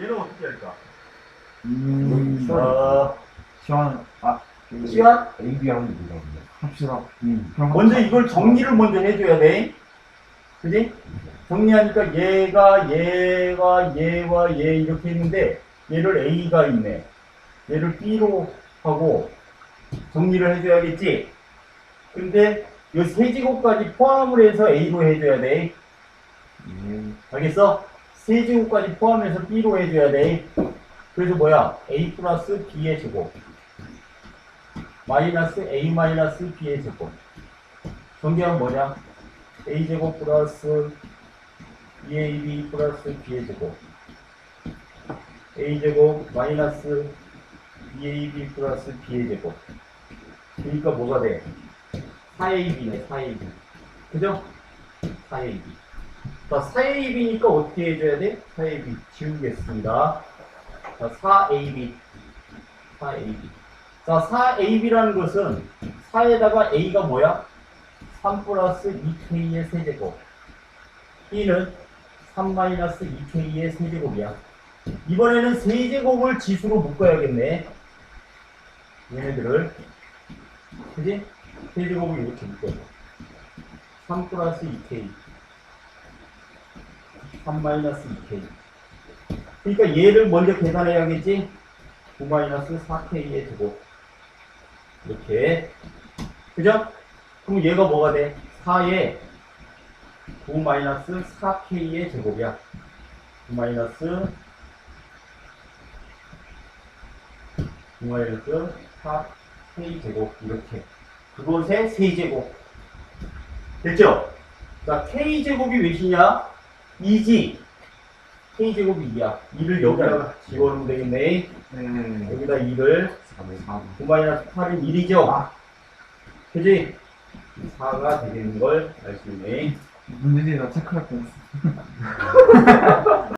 얘는 어떻게 할까? 음, 어, 시원, 아, 그, 시간? AB 하는 게 뭐가 없네. 합시다. 음. 먼저. 이걸 정리를 먼저 해줘야 돼. 그지? 정리하니까 얘가, 얘가, 얘와 얘 이렇게 있는데, 얘를 A가 있네. 얘를 B로 하고, 정리를 해줘야겠지? 근데, 이 세제곱까지 포함을 해서 A로 해줘야 돼. 음. 알겠어? 세제곱까지 포함해서 B로 해줘야 돼. 그래서 뭐야? A 플러스 B의 제곱. 마이너스 A 마이너스 B의 제곱. 정리하면 뭐냐? A 제곱 플러스 2AB 플러스 B의 제곱. A 제곱 마이너스 2AB 플러스 B의 제곱. 그러니까 뭐가 돼? 4AB네, 4AB. 그죠? 4AB. 자, 4AB니까 어떻게 해줘야 돼? 4AB 지우겠습니다. 자, 4AB. 4AB. 자, 4AB라는 것은 4에다가 A가 뭐야? 3 플러스 2K의 세제곱. B는 3 마이너스 2K의 세제곱이야. 이번에는 세제곱을 지수로 묶어야겠네. 얘네들을. 그지? 세제곱을 이렇게 묶어줘. 3 플러스 2K. 3 마이너스 2K. 그러니까 얘를 먼저 계산해야겠지? 9 마이너스 4K의 제곱. 이렇게. 그죠? 그럼 얘가 뭐가 돼? 4에 9 마이너스 4K의 제곱이야. 9 마이너스 9 마이너스 4K 제곱. 이렇게. 그것의 세제곱. 됐죠? 자, K제곱이 몇이냐? 2지. K제곱이 2야. 2를 여기다가 집어넣으면 되겠네. 음. 여기다 2를 3에 3. 9 마이너스 8은 1이죠? 그지? 4가 되겠는 걸 알 수 있네. 문제지에다 체크할 뻔했어.